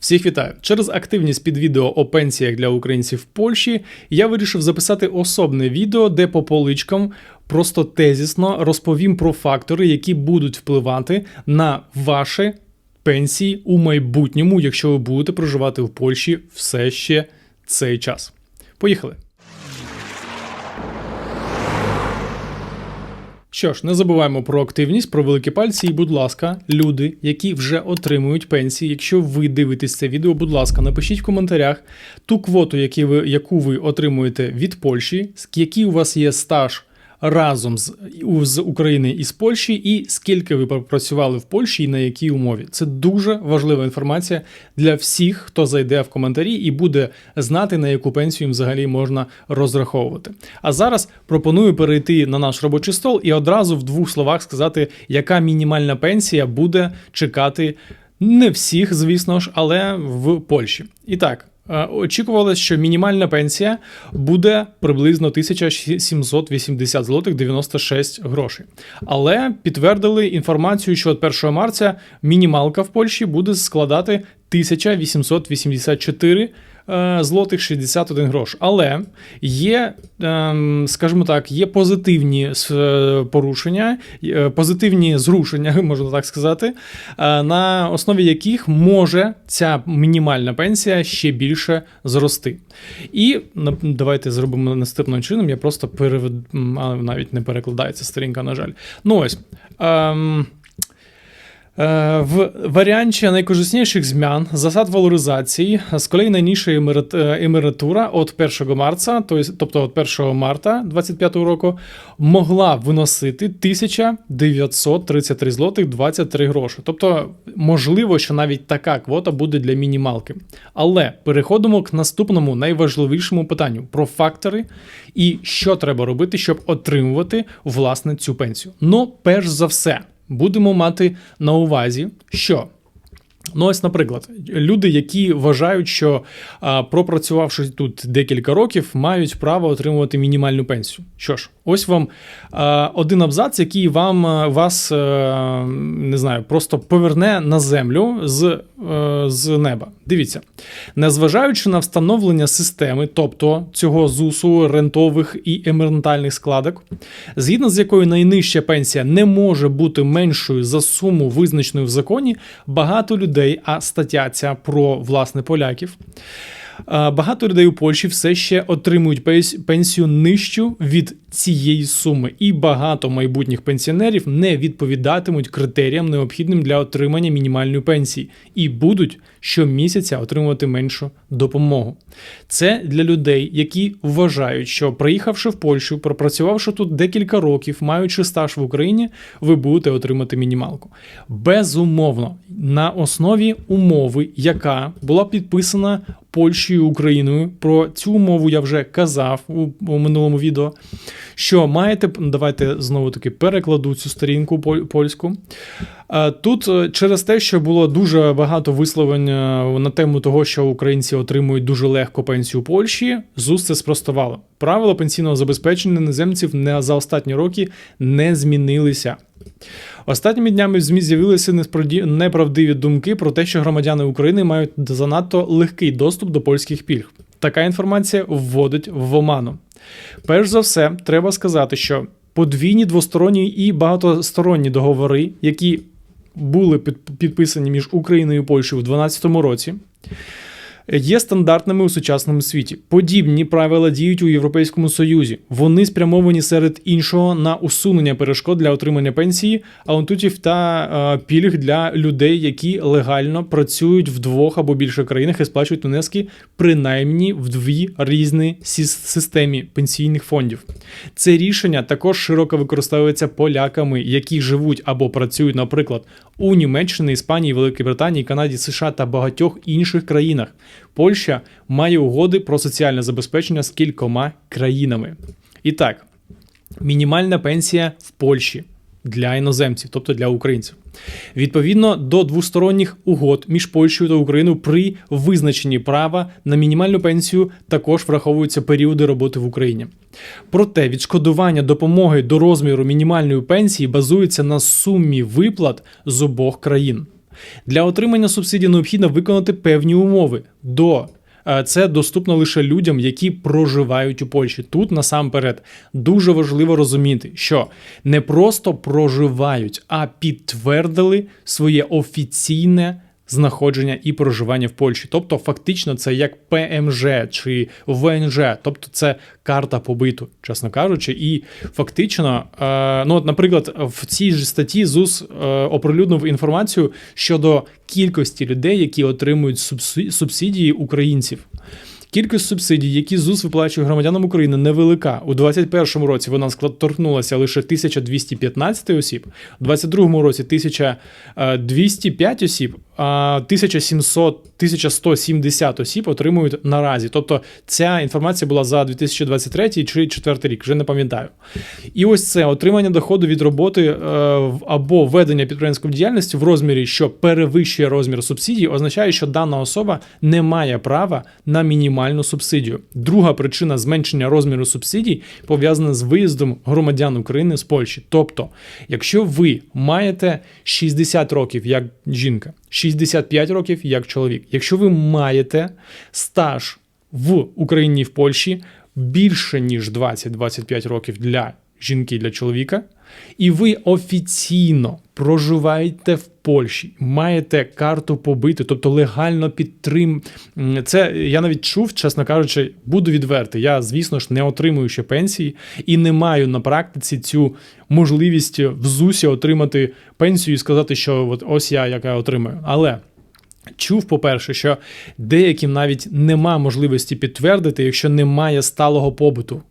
Всіх вітаю! Через активність під відео о пенсіях для українців в Польщі я вирішив записати особне відео, де по поличкам просто тезісно розповім про фактори, які будуть впливати на ваші пенсії у майбутньому, якщо ви будете проживати в Польщі все ще цей час. Поїхали! Що ж, не забуваємо про активність, про великі пальці, і, будь ласка, люди, які вже отримують пенсії, якщо ви дивитесь це відео, будь ласка, напишіть в коментарях ту квоту, яку ви отримуєте від Польщі, який у вас є стаж разом з, з України і з Польщі, і скільки ви працювали в Польщі і на якій умові. Це дуже важлива інформація для всіх, хто зайде в коментарі і буде знати, на яку пенсію взагалі можна розраховувати. А зараз пропоную перейти на наш робочий стол і одразу в двох словах сказати, яка мінімальна пенсія буде чекати. Не всіх, звісно ж, але в Польщі. І так, очікувалось, що мінімальна пенсія буде приблизно 1780 злотих 96 грошей. Але підтвердили інформацію, що від 1 марця мінімалка в Польщі буде складати 1884 Е, злотих 61 грош. Але є, ем, скажімо так, є позитивні е, порушення, е, позитивні зрушення, можна так сказати, на основі яких може ця мінімальна пенсія ще більше зрости. І давайте зробимо наступним чином. Я просто перевед... навіть не перекладається сторінка, на жаль. Ну ось. Е, в варіанті найкорисніших змін засад валоризації з колei найніша емеретура від 1 марта, тобто від 1 марта 2025 року, могла виносити 1933 злотих 23 гроші. Тобто, можливо, що навіть така квота буде для мінімалки. Але переходимо к наступному найважливішому питанню про фактори і що треба робити, щоб отримувати власне цю пенсію. Ну, перш за все будемо мати на увазі, що. Ну, ось, наприклад, люди, які вважають, що пропрацювавши тут декілька років, мають право отримувати мінімальну пенсію. Що ж, ось вам один абзац, який вам вас а, не знаю, просто поверне на землю з, а, з неба. Дивіться, незважаючи на встановлення системи, тобто цього ЗУСу рентових і емерентальних складок, згідно з якою найнижча пенсія не може бути меншою за суму, визначеною в законі, багато людей, а стаття ця про власне поляків. Багато людей у Польщі все ще отримують пенсію нижчу від цієї суми, і багато майбутніх пенсіонерів не відповідатимуть критеріям, необхідним для отримання мінімальної пенсії, і будуть щомісяця отримувати меншу допомогу. Це для людей, які вважають, що приїхавши в Польщу, пропрацювавши тут декілька років, маючи стаж в Україні, ви будете отримати мінімалку. Безумовно, на основі умови, яка була підписана Польщею Україною. Про цю мову я вже казав у, у минулому відео. Що маєте, давайте знову таки перекладу цю сторінку польську. Тут е, через те, що було дуже багато висловлень е, на тему того, що українці отримують дуже легко пенсію у Польщі, ЗУС це спростувало. Правила пенсійного забезпечення іноземців не за останні роки не змінилися. Останніми днями в ЗМІ з'явилися неправдиві думки про те, що громадяни України мають занадто легкий доступ до польських пільг. Така інформація вводить в оману. Перш за все, треба сказати, що подвійні двосторонні і багатосторонні договори, які були підписані між Україною і Польщею в 2012 році є стандартними у сучасному світі. Подібні правила діють у Європейському Союзі. Вони спрямовані серед іншого на усунення перешкод для отримання пенсії, аунтутів та е, пільг для людей, які легально працюють в двох або більше країнах і сплачують внески принаймні в дві різні системі пенсійних фондів. Це рішення також широко використовується поляками, які живуть або працюють, наприклад, у Німеччині, Іспанії, Великій Британії, Канаді, США та багатьох інших країнах. Польща має угоди про соціальне забезпечення з кількома країнами. І так, мінімальна пенсія в Польщі для іноземців, тобто для українців. Відповідно до двосторонніх угод між Польщею та Україною при визначенні права на мінімальну пенсію також враховуються періоди роботи в Україні. Проте відшкодування допомоги до розміру мінімальної пенсії базується на сумі виплат з обох країн. Для отримання субсидій необхідно виконати певні умови. До е, це доступно лише людям, які проживають у Польщі. Тут насамперед дуже важливо розуміти, що не просто проживають, а підтвердили своє офіційне знаходження і проживання в Польщі. Тобто, фактично, це як ПМЖ чи ВНЖ, тобто це карта побиту, чесно кажучи. І фактично, е, ну, от, наприклад, в цій ж статті ЗУС е, оприлюднив інформацію щодо кількості людей, які отримують субсидії українців. Кількість субсидій, які ЗУС виплачує громадянам України, невелика. У 2021 році вона торкнулася лише 1215 осіб, у 2022 році 1205 осіб, а 1700 1170 осіб отримують наразі. Тобто ця інформація була за 2023 чи 2004 рік, вже не пам'ятаю. І ось це отримання доходу від роботи е, або ведення підприємської діяльності в розмірі, що перевищує розмір субсидії, означає, що дана особа не має права на мінімальну субсидію. Друга причина зменшення розміру субсидій пов'язана з виїздом громадян України з Польщі. Тобто, якщо ви маєте 60 років як жінка, 65 років як чоловік, якщо ви маєте стаж в Україні в Польщі більше ніж 20-25 років для жінки і для чоловіка, і ви офіційно проживаєте в Польщі, маєте карту побиту, тобто легально підтрим. Це я навіть чув, чесно кажучи, буду відвертий. Я, звісно ж, не отримую ще пенсії і не маю на практиці цю можливість в ЗУСі отримати пенсію і сказати, що от ось я яка отримую. Але. Чув, по-перше, що деяким навіть нема можливості підтвердити, якщо немає сталого побуту.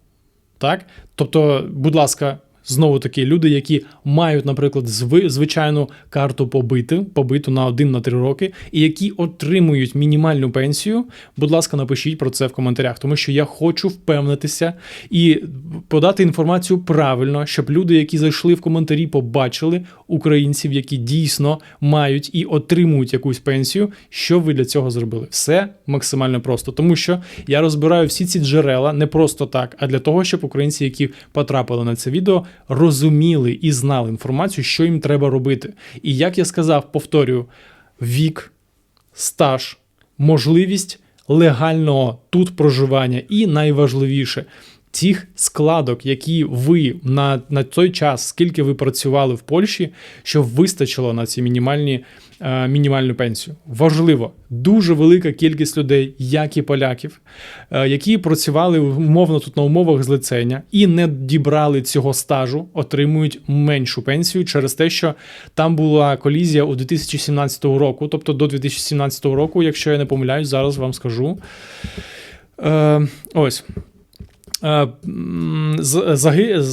Так? Тобто, будь ласка, знову таки, люди, які мають, наприклад, зви, звичайну карту побити, побиту на 1 на 3 роки, і які отримують мінімальну пенсію, будь ласка, напишіть про це в коментарях, тому що я хочу впевнитися і подати інформацію правильно, щоб люди, які зайшли в коментарі, побачили українців, які дійсно мають і отримують якусь пенсію. Що ви для цього зробили? Все максимально просто, тому що я розбираю всі ці джерела не просто так, а для того, щоб українці, які потрапили на це відео, розуміли і знали інформацію, що їм треба робити. І як я сказав, повторюю, вік, стаж, можливість легального тут проживання, і найважливіше. Тих складок, які ви на, на той час, скільки ви працювали в Польщі, щоб вистачило на ці мінімальні е, мінімальну пенсію. Важливо, дуже велика кількість людей, як і поляків, е, які працювали умовно тут на умовах злицення і не дібрали цього стажу, отримують меншу пенсію через те, що там була колізія у 2017 року, тобто до 2017 року, якщо я не помиляюсь, зараз вам скажу. Е, ось. Е, заги-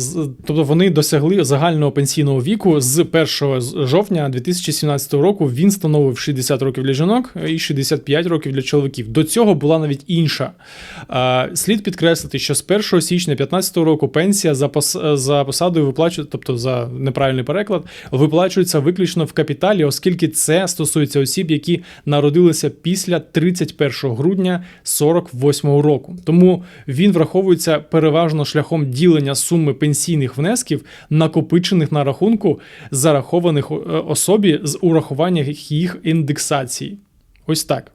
Тобто вони досягли загального пенсійного віку з 1 з- жовтня 2017 року. Він становив 60 років для жінок і 65 років для чоловіків. До цього була навіть інша. Е, Слід підкреслити, що з 1 січня 2015 року пенсія за пос- за посадою виплачується, тобто за неправильний переклад, виплачується виключно в капіталі, оскільки це стосується осіб, які народилися після 31 грудня 48 року. Тому він враховується переважно шляхом ділення суми пенсійних внесків, накопичених на рахунку, зарахованих е, особі з урахуванням їх індексації. Ось так.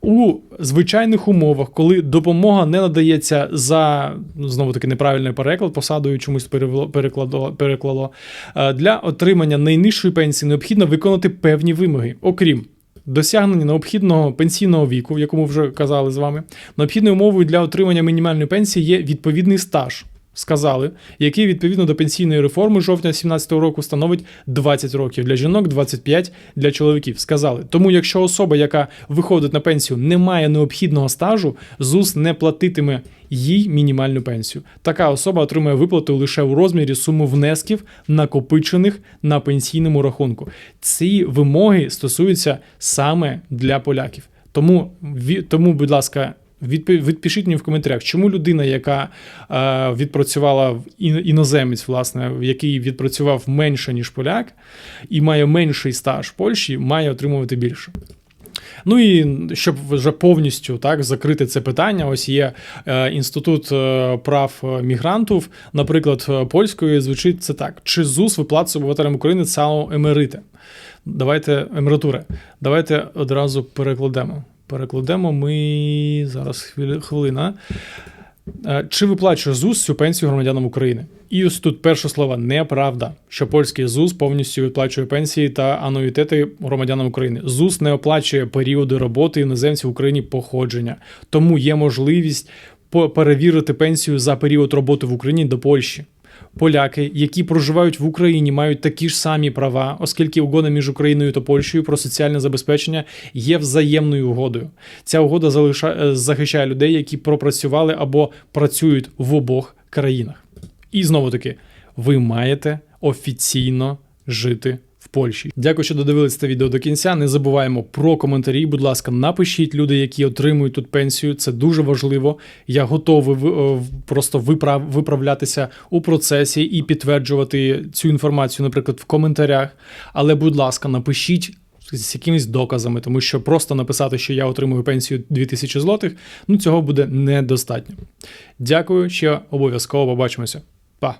У звичайних умовах, коли допомога не надається за знову таки неправильний переклад, посадою чомусь переклало, е, для отримання найнижчої пенсії необхідно виконати певні вимоги, окрім досягнення необхідного пенсійного віку, в якому вже казали з вами. Необхідною умовою для отримання мінімальної пенсії є відповідний стаж. Сказали, який відповідно до пенсійної реформи жовтня 2017 року становить 20 років для жінок, 25 для чоловіків. Сказали. Тому, якщо особа, яка виходить на пенсію, не має необхідного стажу, ЗУС не платитиме їй мінімальну пенсію. Така особа отримує виплату лише у розмірі суми внесків, накопичених на пенсійному рахунку. Ці вимоги стосуються саме для поляків. Тому, тому будь ласка. Відпи- Відпишіть мені в коментарях, чому людина, яка е, відпрацювала іноземець, власне, який відпрацював менше, ніж поляк, і має менший стаж в Польщі, має отримувати більше. Ну і щоб вже повністю так закрити це питання, ось є е, інститут е, прав мігрантів. Наприклад, е, польською звучить це так: чи ЗУС виплачує обивателям України ЦАО емерити? Давайте емератури. Давайте одразу перекладемо. Перекладемо ми зараз хвили- хвилина. Е, Чи виплачує ЗУС цю пенсію громадянам України? І ось тут перше слово неправда, що польський ЗУС повністю виплачує пенсії та ануїтети громадянам України. ЗУС не оплачує періоди роботи іноземців в Україні походження, тому є можливість перевірити пенсію за період роботи в Україні до Польщі. Поляки, які проживають в Україні, мають такі ж самі права, оскільки угода між Україною та Польщею про соціальне забезпечення є взаємною угодою. Ця угода е, захищає людей, які пропрацювали або працюють в обох країнах. І знову таки, ви маєте офіційно жити Польщі. Дякую, що додивились це відео до кінця. Не забуваємо про коментарі. Будь ласка, напишіть люди, які отримують тут пенсію. Це дуже важливо. Я готовий ви- е, просто виправ... виправлятися у процесі і підтверджувати цю інформацію, наприклад, в коментарях. Але, будь ласка, напишіть. З якимись доказами, тому що просто написати, що я отримую пенсію 2000 злотих, ну цього буде недостатньо. Дякую, ще обов'язково побачимося. Па!